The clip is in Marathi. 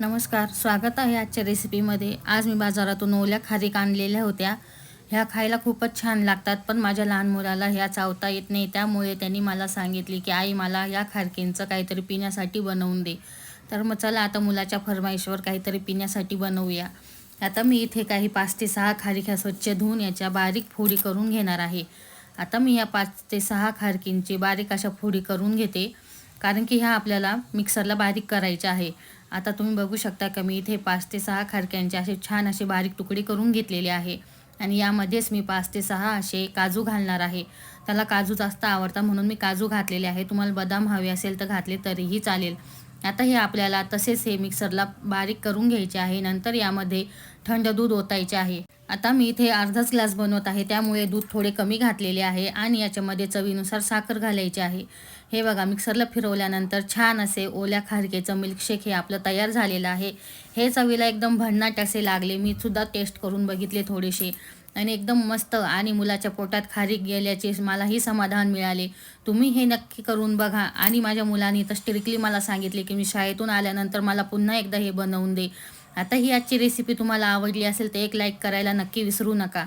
नमस्कार स्वागत आहे आजच्या रेसिपीमध्ये आज मी बाजारातून ओल्या खारीक आणलेल्या होत्या. ह्या खायला खूपच छान लागतात पण माझ्या लहान मुलाला ह्या चावता येत नाही. त्यामुळे त्यांनी मला सांगितले की आई मला या खारकींचं काहीतरी पिण्यासाठी बनवून दे. तर मग चला आता मुलाच्या फरमाईशवर काहीतरी पिण्यासाठी बनवूया. आता मी इथे काही पाच ते सहा खारीक ह्या स्वच्छ धुवून याच्या बारीक फोडी करून घेणार आहे. आता मी ह्या पाच ते सहा खारकींची बारीक अशा फोडी करून घेते कारण की ह्या आपल्याला मिक्सरला बारीक करायच्या आहे. आता तुम्ही बघू शकता का मी इथे पाच ते सहा खारक्यांचे असे छान असे बारीक तुकडे करून घेतलेले आहे. आणि यामध्येच मी पाच ते सहा असे काजू घालणार आहे. त्याला काजू जास्त आवडता म्हणून मी काजू घातलेले आहे. तुम्हाला बदाम हवे असेल तर घातले तरीही चालेल. आता हे आपल्याला तसेच हे मिक्सरला बारीक करून घ्यायचे आहे. नंतर यामध्ये थंड दूध ओतायचे आहे. आता मी इथे अर्धाच ग्लास बनवत आहे. त्यामुळे दूध थोडे कमी घातलेले आहे आणि याच्यामध्ये चवीनुसार साखर घालायची आहे. हे बघा मिक्सरला फिरवल्यानंतर छान असे ओल्या खारकेचं मिल्कशेक हे आपलं तयार झालेलं आहे. हे चवीला एकदम भन्नाट असे लागले. मी सुद्धा टेस्ट करून बघितले थोडेसे. आणि एकदम मस्त आणि मुलाच्या पोटात खारीक गेल्याचे मलाही समाधान मिळाले. तुम्ही हे नक्की करून बघा. आणि माझ्या मुलांनी तर स्ट्रिक्टली मला सांगितले की मी शाळेतून आल्यानंतर मला पुन्हा एकदा हे बनवून दे. आता ही आजची रेसिपी तुम्हाला आवडली असेल तर एक लाईक करायला नक्की विसरू नका.